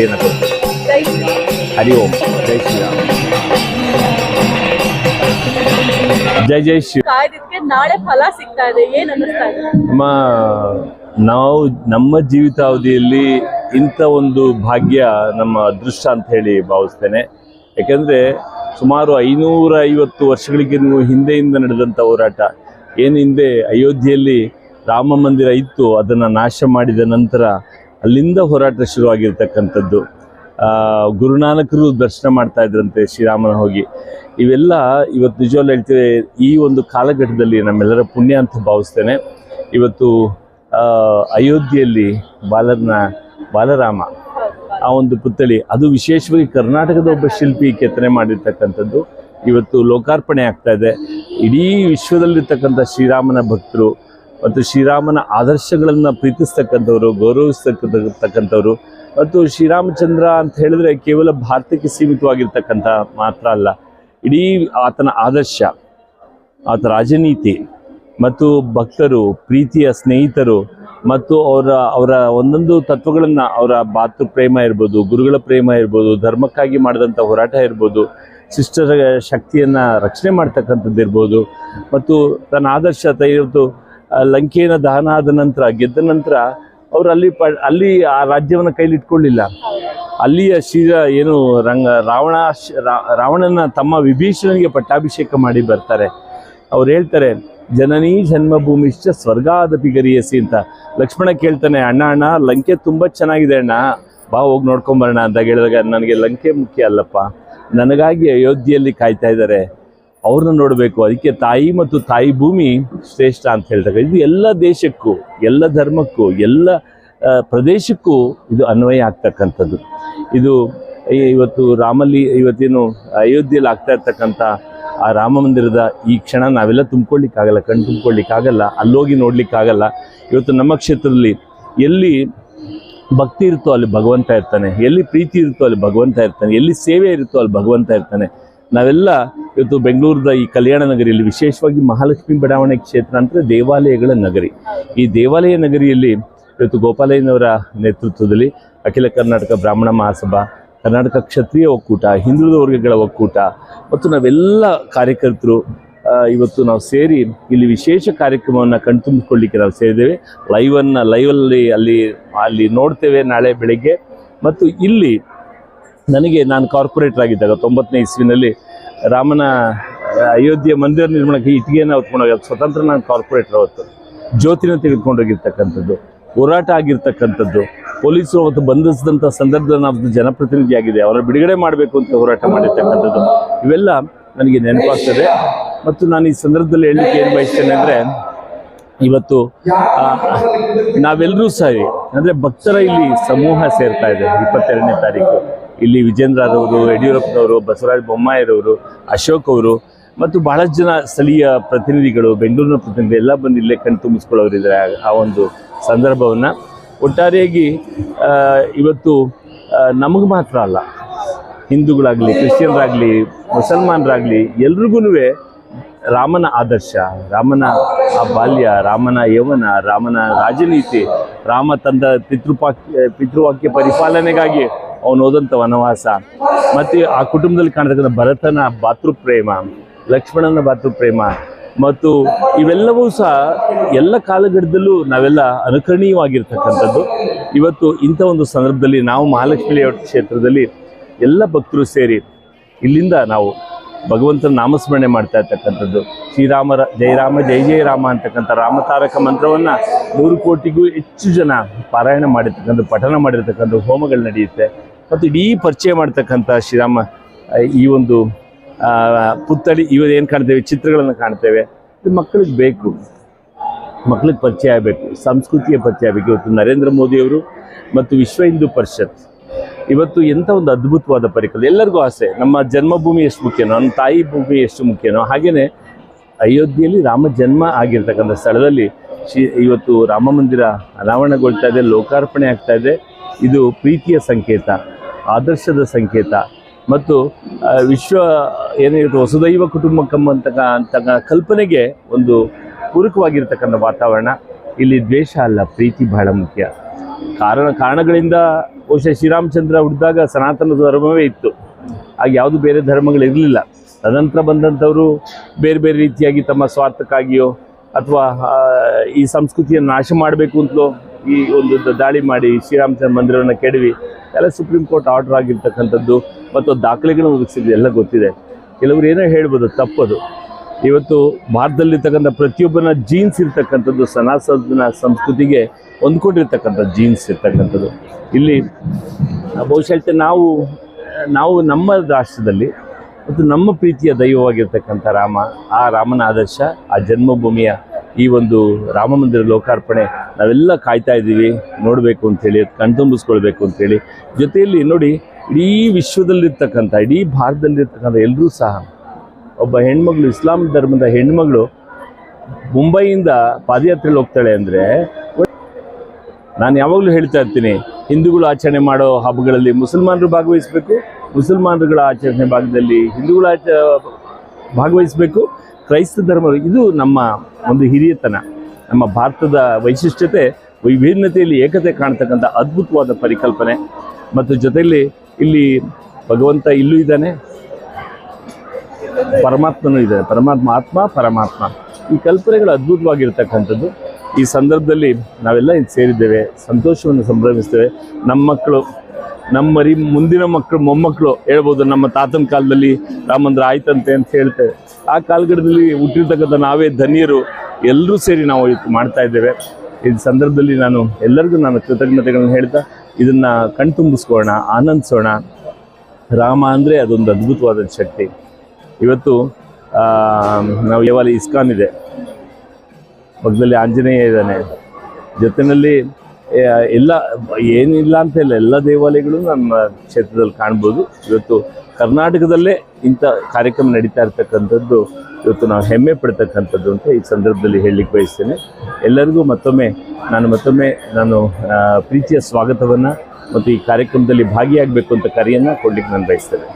ಜೈ ಶ್ರೀರಾಮ್. ಹರಿ ಓಂ ಜೈ ಶ್ರೀರಾಮ್ ಜೈ ಜೈ ಶ್ರೀ ನಾಳೆ ಫಲ ಸಿಗ್ತಾ ಇದೆ. ಏನ್ ನಮ್ಮ ನಾವು ನಮ್ಮ ಜೀವಿತಾವಧಿಯಲ್ಲಿ ಇಂಥ ಒಂದು ಭಾಗ್ಯ ನಮ್ಮ ಅದೃಷ್ಟ ಅಂತ ಹೇಳಿ ಭಾವಿಸ್ತೇನೆ. ಯಾಕೆಂದರೆ ಸುಮಾರು ಐನೂರ ಐವತ್ತು ವರ್ಷಗಳಿಗಿನ್ನು ಹಿಂದೆಯಿಂದ ನಡೆದಂಥ ಹೋರಾಟ ಏನು ಹಿಂದೆ ಅಯೋಧ್ಯೆಯಲ್ಲಿ ರಾಮ ಮಂದಿರ ಇತ್ತು ಅದನ್ನು ನಾಶ ಮಾಡಿದ ನಂತರ ಅಲ್ಲಿಂದ ಹೋರಾಟ ಶುರುವಾಗಿರ್ತಕ್ಕಂಥದ್ದು ಗುರುನಾನಕರು ದರ್ಶನ ಮಾಡ್ತಾ ಇದ್ರಂತೆ ಶ್ರೀರಾಮನ ಹೋಗಿ. ಇವೆಲ್ಲ ಇವತ್ತು ನಿಜವಾಗ್ಲೂ ಹೇಳ್ತೇವೆ, ಈ ಒಂದು ಕಾಲಘಟ್ಟದಲ್ಲಿ ನಮ್ಮೆಲ್ಲರ ಪುಣ್ಯ ಅಂತ ಭಾವಿಸ್ತೇನೆ. ಇವತ್ತು ಅಯೋಧ್ಯೆಯಲ್ಲಿ ಬಾಲರ್ನ, ಬಾಲರಾಮ, ಆ ಒಂದು ಪುತ್ಥಳಿ, ಅದು ವಿಶೇಷವಾಗಿ ಕರ್ನಾಟಕದ ಒಬ್ಬ ಶಿಲ್ಪಿ ಕೆತ್ತನೆ ಮಾಡಿರ್ತಕ್ಕಂಥದ್ದು. ಇವತ್ತು ಲೋಕಾರ್ಪಣೆ ಆಗ್ತಾ ಇದೆ. ಇಡೀ ವಿಶ್ವದಲ್ಲಿರ್ತಕ್ಕಂಥ ಶ್ರೀರಾಮನ ಭಕ್ತರು ಮತ್ತು ಶ್ರೀರಾಮನ ಆದರ್ಶಗಳನ್ನು ಪ್ರೀತಿಸ್ತಕ್ಕಂಥವ್ರು, ಗೌರವಿಸ್ತಕ್ಕಂಥವ್ರು. ಮತ್ತು ಶ್ರೀರಾಮಚಂದ್ರ ಅಂತ ಹೇಳಿದ್ರೆ ಕೇವಲ ಭಾರತಕ್ಕೆ ಸೀಮಿತವಾಗಿರ್ತಕ್ಕಂಥ ಮಾತ್ರ ಅಲ್ಲ, ಇಡೀ ಆತನ ಆದರ್ಶ, ಆತ ರಾಜನೀತಿ ಮತ್ತು ಭಕ್ತರು, ಪ್ರೀತಿಯ ಸ್ನೇಹಿತರು ಮತ್ತು ಅವರ ಅವರ ಒಂದೊಂದು ತತ್ವಗಳನ್ನು ಅವರ ಭಾತೃ ಪ್ರೇಮ ಇರ್ಬೋದು, ಗುರುಗಳ ಪ್ರೇಮ ಇರ್ಬೋದು, ಧರ್ಮಕ್ಕಾಗಿ ಮಾಡಿದಂಥ ಹೋರಾಟ ಇರ್ಬೋದು, ಶಿಷ್ಟರ ಶಕ್ತಿಯನ್ನು ರಕ್ಷಣೆ ಮಾಡ್ತಕ್ಕಂಥದ್ದು ಇರ್ಬೋದು ಮತ್ತು ತನ್ನ ಆದರ್ಶ ಇವತ್ತು ಲಂಕೆಯನ್ನು ದಹನ ಆದ ನಂತರ, ಗೆದ್ದ ನಂತರ ಅವರು ಅಲ್ಲಿ ಪ, ಅಲ್ಲಿ ಆ ರಾಜ್ಯವನ್ನು ಕೈಲಿಟ್ಕೊಳ್ಳಿಲ್ಲ. ಅಲ್ಲಿಯ ಶ್ರೀರ ಏನು, ರಂಗ, ರಾವಣ ರಾವಣನ ತಮ್ಮ ವಿಭೀಷಣನಿಗೆ ಪಟ್ಟಾಭಿಷೇಕ ಮಾಡಿ ಬರ್ತಾರೆ. ಅವ್ರು ಹೇಳ್ತಾರೆ, ಜನನೀ ಜನ್ಮಭೂಮಿಶ್ಚ ಸ್ವರ್ಗಾದ ಪಿಗರಿಯಸಿ ಅಂತ. ಲಕ್ಷ್ಮಣ ಕೇಳ್ತಾನೆ, ಅಣ್ಣ ಅಣ್ಣ, ಲಂಕೆ ತುಂಬ ಚೆನ್ನಾಗಿದೆ ಅಣ್ಣ. ಬಾ, ಹೋಗಿ ನೋಡ್ಕೊಂಬರೋಣ ಅಂತ ಹೇಳಿದಾಗ, ನನಗೆ ಲಂಕೆ ಮುಖ್ಯ ಅಲ್ಲಪ್ಪ. ನನಗಾಗಿ ಅಯೋಧ್ಯೆಯಲ್ಲಿ ಕಾಯ್ತಾ ಇದ್ದಾರೆ. ಅವ್ರನ್ನ ನೋಡಬೇಕು. ಅದಕ್ಕೆ ತಾಯಿ ಮತ್ತು ತಾಯಿ ಭೂಮಿ ಶ್ರೇಷ್ಠ ಅಂತ ಹೇಳ್ತಾರೆ ಇದು ಎಲ್ಲ ದೇಶಕ್ಕೂ, ಎಲ್ಲ ಧರ್ಮಕ್ಕೂ, ಎಲ್ಲ ಪ್ರದೇಶಕ್ಕೂ ಇದು ಅನ್ವಯ ಆಗ್ತಕ್ಕಂಥದ್ದು. ಇದು ಇವತ್ತು ರಾಮಲ್ಲಿ ಇವತ್ತೇನು ಅಯೋಧ್ಯೆಯಲ್ಲಿ ಆಗ್ತಾ ಇರ್ತಕ್ಕಂಥ ಆ ರಾಮ ಮಂದಿರದ ಈ ಕ್ಷಣ ನಾವೆಲ್ಲ ತುಂಬ್ಕೊಳ್ಳಿಕ್ಕಾಗಲ್ಲ, ಕಣ್ಣು ತುಂಬ್ಕೊಳ್ಳಿಕ್ಕಾಗಲ್ಲ, ಅಲ್ಲೋಗಿ ನೋಡ್ಲಿಕ್ಕಾಗಲ್ಲ. ಇವತ್ತು ನಮ್ಮ ಕ್ಷೇತ್ರದಲ್ಲಿ ಎಲ್ಲಿ ಭಕ್ತಿ ಇರುತ್ತೋ ಅಲ್ಲಿ ಭಗವಂತ ಇರ್ತಾನೆ. ಎಲ್ಲಿ ಪ್ರೀತಿ ಇರುತ್ತೋ ಅಲ್ಲಿ ಭಗವಂತ ಇರ್ತಾನೆ. ಎಲ್ಲಿ ಸೇವೆ ಇರುತ್ತೋ ಅಲ್ಲಿ ಭಗವಂತ ಇರ್ತಾನೆ. ನಾವೆಲ್ಲ ಇವತ್ತು ಬೆಂಗಳೂರದ ಈ ಕಲ್ಯಾಣ ನಗರಿಯಲ್ಲಿ ವಿಶೇಷವಾಗಿ ಮಹಾಲಕ್ಷ್ಮಿ ಬಡಾವಣೆ ಕ್ಷೇತ್ರ ಅಂದರೆ ದೇವಾಲಯಗಳ ನಗರಿ. ಈ ದೇವಾಲಯ ನಗರಿಯಲ್ಲಿ ಇವತ್ತು ಗೋಪಾಲಯ್ಯನವರ ನೇತೃತ್ವದಲ್ಲಿ ಅಖಿಲ ಕರ್ನಾಟಕ ಬ್ರಾಹ್ಮಣ ಮಹಾಸಭಾ, ಕರ್ನಾಟಕ ಕ್ಷತ್ರಿಯ ಒಕ್ಕೂಟ, ಹಿಂದುಳಿದ ವರ್ಗಗಳ ಒಕ್ಕೂಟ ಮತ್ತು ನಾವೆಲ್ಲ ಕಾರ್ಯಕರ್ತರು ಇವತ್ತು ನಾವು ಸೇರಿ ಇಲ್ಲಿ ವಿಶೇಷ ಕಾರ್ಯಕ್ರಮವನ್ನು ಕಣ್ತುಂಬಿಕೊಳ್ಳಿಕ್ಕೆ ನಾವು ಸೇರಿದ್ದೇವೆ. ಲೈವನ್ನು ಲೈವಲ್ಲಿ ಅಲ್ಲಿ ಅಲ್ಲಿ ನೋಡ್ತೇವೆ ನಾಳೆ ಬೆಳಗ್ಗೆ. ಮತ್ತು ಇಲ್ಲಿ ನನಗೆ ನಾನು ಕಾರ್ಪೊರೇಟರ್ ಆಗಿದ್ದಾಗ ತೊಂಬತ್ತನೇ ಇಸ್ವಿನಲ್ಲಿ ರಾಮನ ಅಯೋಧ್ಯೆ ಮಂದಿರ ನಿರ್ಮಾಣಕ್ಕೆ ಇಟ್ಟಿಗೆಯನ್ನು ಹೊತ್ಕೊಂಡೋಗಿ ಸ್ವತಂತ್ರ ನಾನು ಕಾರ್ಪೊರೇಟರ್ ಅವತ್ತು. ಜ್ಯೋತಿನ ತೆಗೆದುಕೊಂಡೋಗಿರ್ತಕ್ಕಂಥದ್ದು, ಹೋರಾಟ ಆಗಿರ್ತಕ್ಕಂಥದ್ದು, ಪೊಲೀಸರು ಅವತ್ತು ಬಂಧಿಸಿದಂಥ ಸಂದರ್ಭದಲ್ಲಿ ನಾವು ಜನಪ್ರತಿನಿಧಿಯಾಗಿದೆ ಅವರ ಬಿಡುಗಡೆ ಮಾಡಬೇಕು ಅಂತ ಹೋರಾಟ ಮಾಡಿರ್ತಕ್ಕಂಥದ್ದು. ಇವೆಲ್ಲ ನನಗೆ ನೆನಪಾಗ್ತದೆ. ಮತ್ತು ನಾನು ಈ ಸಂದರ್ಭದಲ್ಲಿ ಹೇಳಲಿಕ್ಕೆ ಏನು ಬಯಸ್ತೇನೆ ಅಂದರೆ ಇವತ್ತು ನಾವೆಲ್ಲರೂ ಸರಿ, ಅಂದರೆ ಭಕ್ತರ ಇಲ್ಲಿ ಸಮೂಹ ಸೇರ್ತಾ ಇದೆ ಇಪ್ಪತ್ತೆರಡನೇ ತಾರೀಕು. ಇಲ್ಲಿ ವಿಜೇಂದ್ರರವರು ಯಡಿಯೂರಪ್ಪನವರು ಬಸವರಾಜ ಬೊಮ್ಮಾಯಿರವರು ಅಶೋಕ್ ಅವರು, ಮತ್ತು ಬಹಳಷ್ಟು ಜನ ಸ್ಥಳೀಯ ಪ್ರತಿನಿಧಿಗಳು, ಬೆಂಗಳೂರಿನ ಪ್ರತಿನಿಧಿ ಎಲ್ಲ ಬಂದು ಇಲ್ಲೇ ಕಣ್ ತುಂಬಿಸ್ಕೊಳ್ಳೋರಿದ್ದಾರೆ ಆ- ಒಂದು ಸಂದರ್ಭವನ್ನು ಒಟ್ಟಾರೆಯಾಗಿ ಇವತ್ತು ನಮಗೆ ಮಾತ್ರ ಅಲ್ಲ, ಹಿಂದೂಗಳಾಗಲಿ, ಕ್ರಿಶ್ಚಿಯನ್ರಾಗಲಿ, ಮುಸಲ್ಮಾನರಾಗಲಿ ಎಲ್ರಿಗೂ ರಾಮನ ಆದರ್ಶ, ರಾಮನ ಆ ಬಾಲ್ಯ, ರಾಮನ ಯೌವನ, ರಾಮನ ರಾಜನೀತಿ, ರಾಮ ತಂದ ಪಿತೃಪಾಕ್ಯ, ಪಿತೃವಾಕ್ಯ ಪರಿಪಾಲನೆಗಾಗಿ ಅವನು ಹೋದಂಥ ವನವಾಸ. ಮತ್ತು ಆ ಕುಟುಂಬದಲ್ಲಿ ಕಾಣತಕ್ಕಂಥ ಭರತನ ಭಾತೃಪ್ರೇಮ, ಲಕ್ಷ್ಮಣನ ಭಾತೃಪ್ರೇಮ ಮತ್ತು ಇವೆಲ್ಲವೂ ಸಹ ಎಲ್ಲ ಕಾಲಘಟ್ಟದಲ್ಲೂ ನಾವೆಲ್ಲ ಅನುಕರಣೀಯವಾಗಿರ್ತಕ್ಕಂಥದ್ದು. ಇವತ್ತು ಇಂಥ ಒಂದು ಸಂದರ್ಭದಲ್ಲಿ ನಾವು ಮಹಾಲಕ್ಷ್ಮಿ ಕ್ಷೇತ್ರದಲ್ಲಿ ಎಲ್ಲ ಭಕ್ತರು ಸೇರಿ ಇಲ್ಲಿಂದ ನಾವು ಭಗವಂತನ ನಾಮಸ್ಮರಣೆ ಮಾಡ್ತಾ ಇರ್ತಕ್ಕಂಥದ್ದು. ಶ್ರೀರಾಮರ ಜಯರಾಮ ಜಯ ಜಯ ರಾಮ ಅಂತಕ್ಕಂಥ ರಾಮತಾರಕ ಮಂತ್ರವನ್ನು ನೂರು ಕೋಟಿಗೂ ಹೆಚ್ಚು ಜನ ಪಾರಾಯಣ ಮಾಡಿರ್ತಕ್ಕಂಥ ಪಠನ ಮಾಡಿರ್ತಕ್ಕಂಥ ಹೋಮಗಳು ನಡೆಯುತ್ತೆ. ಮತ್ತು ಇಡೀ ಪರಿಚಯ ಮಾಡ್ತಕ್ಕಂಥ ಶ್ರೀರಾಮ, ಈ ಒಂದು ಪುತ್ಥಳಿ ಏನು ಕಾಣ್ತೇವೆ? ಚಿತ್ರಗಳನ್ನು ಕಾಣ್ತೇವೆ. ಇದು ಮಕ್ಕಳಿಗೆ ಬೇಕು. ಮಕ್ಕಳಿಗೆ ಪರಿಚಯ ಆಗಬೇಕು. ಸಂಸ್ಕೃತಿಯ ಪರಿಚಯ ಆಗಬೇಕು. ಇವತ್ತು ನರೇಂದ್ರ ಮೋದಿಯವರು ಮತ್ತು ವಿಶ್ವ ಹಿಂದೂ ಪರಿಷತ್. ಇವತ್ತು ಎಂಥ ಒಂದು ಅದ್ಭುತವಾದ ಪರಿಕಲ್ಪನೆ. ಎಲ್ಲರಿಗೂ ಆಸೆ, ನಮ್ಮ ಜನ್ಮಭೂಮಿ ಎಷ್ಟು ಮುಖ್ಯನೋ ನಮ್ಮ ತಾಯಿ ಭೂಮಿ ಎಷ್ಟು ಮುಖ್ಯನೋ ಹಾಗೆಯೇ ಅಯೋಧ್ಯೆಯಲ್ಲಿ ರಾಮ ಜನ್ಮ ಆಗಿರ್ತಕ್ಕಂಥ ಸ್ಥಳದಲ್ಲಿ ಇವತ್ತು ರಾಮ ಮಂದಿರ ಅನಾವರಣಗೊಳ್ತಾ ಇದೆ, ಲೋಕಾರ್ಪಣೆ ಆಗ್ತಾ ಇದೆ. ಇದು ಪ್ರೀತಿಯ ಸಂಕೇತ, ಆದರ್ಶದ ಸಂಕೇತ. ಮತ್ತು ವಿಶ್ವ ಏನಿರುತ್ತೆ ವಸುದೈವ ಕುಟುಂಬಕಂ ಅಂತಕ್ಕ ಅಂತ ಕಲ್ಪನೆಗೆ ಒಂದು ಪೂರಕವಾಗಿರ್ತಕ್ಕಂಥ ವಾತಾವರಣ. ಇಲ್ಲಿ ದ್ವೇಷ ಅಲ್ಲ, ಪ್ರೀತಿ ಬಹಳ ಮುಖ್ಯ. ಕಾರಣ ಕಾರಣಗಳಿಂದ ಬಹುಶಃ ಶ್ರೀರಾಮಚಂದ್ರ ಹುಟ್ಟಿದಾಗ ಸನಾತನ ಧರ್ಮವೇ ಇತ್ತು. ಆಗ ಯಾವುದು ಬೇರೆ ಧರ್ಮಗಳಿರಲಿಲ್ಲ ತದನಂತರ ಬಂದಂಥವರು ಬೇರೆ ಬೇರೆ ರೀತಿಯಾಗಿ ತಮ್ಮ ಸ್ವಾರ್ಥಕ್ಕಾಗಿಯೋ ಅಥವಾ ಈ ಸಂಸ್ಕೃತಿಯನ್ನು ನಾಶ ಮಾಡಬೇಕು ಅಂತಲೋ ಈ ಒಂದು ದಾಳಿ ಮಾಡಿ ಶ್ರೀರಾಮಚಂದ್ರ ಮಂದಿರವನ್ನು ಕೆಡವಿ, ಎಲ್ಲ ಸುಪ್ರೀಂ ಕೋರ್ಟ್ ಆರ್ಡರ್ ಆಗಿರ್ತಕ್ಕಂಥದ್ದು ಮತ್ತು ದಾಖಲೆಗಳನ್ನು ಒದಗಿಸಿದ್ದು ಎಲ್ಲ ಗೊತ್ತಿದೆ. ಕೆಲವರು ಏನೋ ಹೇಳ್ಬೋದು, ತಪ್ಪದು. ಇವತ್ತು ಭಾರತದಲ್ಲಿರ್ತಕ್ಕಂಥ ಪ್ರತಿಯೊಬ್ಬನ ಜೀನ್ಸ್ ಇರ್ತಕ್ಕಂಥದ್ದು ಸನಾತನ ಸಂಸ್ಕೃತಿಗೆ ಹೊಂದ್ಕೊಂಡಿರ್ತಕ್ಕಂಥ ಜೀನ್ಸ್ ಇರ್ತಕ್ಕಂಥದ್ದು. ಇಲ್ಲಿ ಬಹುಶಃ ನಾವು ನಾವು ನಮ್ಮ ರಾಷ್ಟ್ರದಲ್ಲಿ ಮತ್ತು ನಮ್ಮ ಪ್ರೀತಿಯ ದೈವವಾಗಿರ್ತಕ್ಕಂಥ ರಾಮ, ಆ ರಾಮನ ಆದರ್ಶ, ಆ ಜನ್ಮಭೂಮಿಯ ಈ ಒಂದು ರಾಮ ಮಂದಿರ ಲೋಕಾರ್ಪಣೆ ನಾವೆಲ್ಲ ಕಾಯ್ತಾ ಇದ್ದೀವಿ, ನೋಡಬೇಕು ಅಂತೇಳಿ ಕಣ್ತುಂಬಿಸ್ಕೊಳ್ಬೇಕು ಅಂತೇಳಿ ಜೊತೆಯಲ್ಲಿ ನೋಡಿ, ಇಡೀ ವಿಶ್ವದಲ್ಲಿರ್ತಕ್ಕಂಥ, ಇಡೀ ಭಾರತದಲ್ಲಿರ್ತಕ್ಕಂಥ ಎಲ್ಲರೂ ಸಹ ಒಬ್ಬ ಹೆಣ್ಮಗಳು, ಇಸ್ಲಾಂ ಧರ್ಮದ ಹೆಣ್ಮಗಳು ಮುಂಬೈಯಿಂದ ಪಾದಯಾತ್ರೆಯಲ್ಲಿ ಹೋಗ್ತಾಳೆ ಅಂದರೆ, ನಾನು ಯಾವಾಗಲೂ ಹೇಳ್ತಾ ಇರ್ತೀನಿ, ಹಿಂದೂಗಳು ಆಚರಣೆ ಮಾಡೋ ಹಬ್ಬಗಳಲ್ಲಿ ಮುಸಲ್ಮಾನರು ಭಾಗವಹಿಸಬೇಕು, ಮುಸಲ್ಮಾನರುಗಳ ಆಚರಣೆ ಭಾಗದಲ್ಲಿ ಹಿಂದೂಗಳ ಆಚ, ಭಾಗವಹಿಸಬೇಕು. ಕ್ರೈಸ್ತ ಧರ್ಮ, ಇದು ನಮ್ಮ ಒಂದು ಹಿರಿಯತನ, ನಮ್ಮ ಭಾರತದ ವೈಶಿಷ್ಟ್ಯತೆ, ವಿಭಿನ್ನತೆಯಲ್ಲಿ ಏಕತೆ ಕಾಣ್ತಕ್ಕಂಥ ಅದ್ಭುತವಾದ ಪರಿಕಲ್ಪನೆ. ಮತ್ತು ಜೊತೆಯಲ್ಲಿ ಇಲ್ಲಿ ಭಗವಂತ ಇಲ್ಲೂ ಇದ್ದಾನೆ ಪರಮಾತ್ಮನೂ ಇದೆ. ಪರಮಾತ್ಮ ಆತ್ಮ, ಪರಮಾತ್ಮ. ಈ ಕಲ್ಪನೆಗಳು ಅದ್ಭುತವಾಗಿರ್ತಕ್ಕಂಥದ್ದು. ಈ ಸಂದರ್ಭದಲ್ಲಿ ನಾವೆಲ್ಲ ಇದು ಸೇರಿದ್ದೇವೆ. ಸಂತೋಷವನ್ನು ಸಂಭ್ರಮಿಸ್ತೇವೆ. ನಮ್ಮ ಮಕ್ಕಳು, ನಮ್ಮ ರೀ, ಮುಂದಿನ ಮಕ್ಕಳು, ಮೊಮ್ಮಕ್ಕಳು ಹೇಳ್ಬೋದು, ನಮ್ಮ ತಾತನ ಕಾಲದಲ್ಲಿ ರಾಮಂದ್ರ ಆಯ್ತಂತೆ ಅಂತ ಹೇಳ್ತೇವೆ. ಆ ಕಾಲಘಟ್ಟದಲ್ಲಿ ಹುಟ್ಟಿರ್ತಕ್ಕಂಥ ನಾವೇ ಧನ್ಯರು. ಎಲ್ಲರೂ ಸೇರಿ ನಾವು ಇವತ್ತು ಮಾಡ್ತಾ ಇದ್ದೇವೆ. ಈ ಸಂದರ್ಭದಲ್ಲಿ ನಾನು ಎಲ್ಲರಿಗೂ ನಾನು ಕೃತಜ್ಞತೆಗಳನ್ನು ಹೇಳ್ತಾ ಇದನ್ನು ಕಣ್ತುಂಬಿಸ್ಕೊಳ್ಳೋಣ, ಆನಂದಿಸೋಣ. ರಾಮ ಅಂದರೆ ಅದೊಂದು ಅದ್ಭುತವಾದ ಶಕ್ತಿ. ಇವತ್ತು ನಾವು ಯಾವಾಗ ಇಸ್ಕಾನ್ ಇದೆ. ಪಕ್ಕದಲ್ಲಿ ಆಂಜನೇಯ ಇದ್ದಾನೆ. ಜೊತೆಯಲ್ಲಿ ಎಲ್ಲ, ಏನಿಲ್ಲ ಅಂತ ಇಲ್ಲ, ಎಲ್ಲ ದೇವಾಲಯಗಳು ನಮ್ಮ ಕ್ಷೇತ್ರದಲ್ಲಿ ಕಾಣ್ಬೋದು. ಇವತ್ತು ಕರ್ನಾಟಕದಲ್ಲೇ ಇಂಥ ಕಾರ್ಯಕ್ರಮ ನಡೀತಾ ಇರ್ತಕ್ಕಂಥದ್ದು ಇವತ್ತು ನಾವು ಹೆಮ್ಮೆ ಪಡ್ತಕ್ಕಂಥದ್ದು ಅಂತ ಈ ಸಂದರ್ಭದಲ್ಲಿ ಹೇಳಲಿಕ್ಕೆ ಬಯಸ್ತೇನೆ. ಎಲ್ಲರಿಗೂ ಮತ್ತೊಮ್ಮೆ, ನಾನು ಮತ್ತೊಮ್ಮೆ, ನಾನು ಪ್ರೀತಿಯ ಸ್ವಾಗತವನ್ನು ಮತ್ತು ಈ ಕಾರ್ಯಕ್ರಮದಲ್ಲಿ ಭಾಗಿಯಾಗಬೇಕು ಅಂತ ಕರೆಯನ್ನು ಕೊಡ್ಲಿಕ್ಕೆ ನಾನು ಬಯಸ್ತೇನೆ.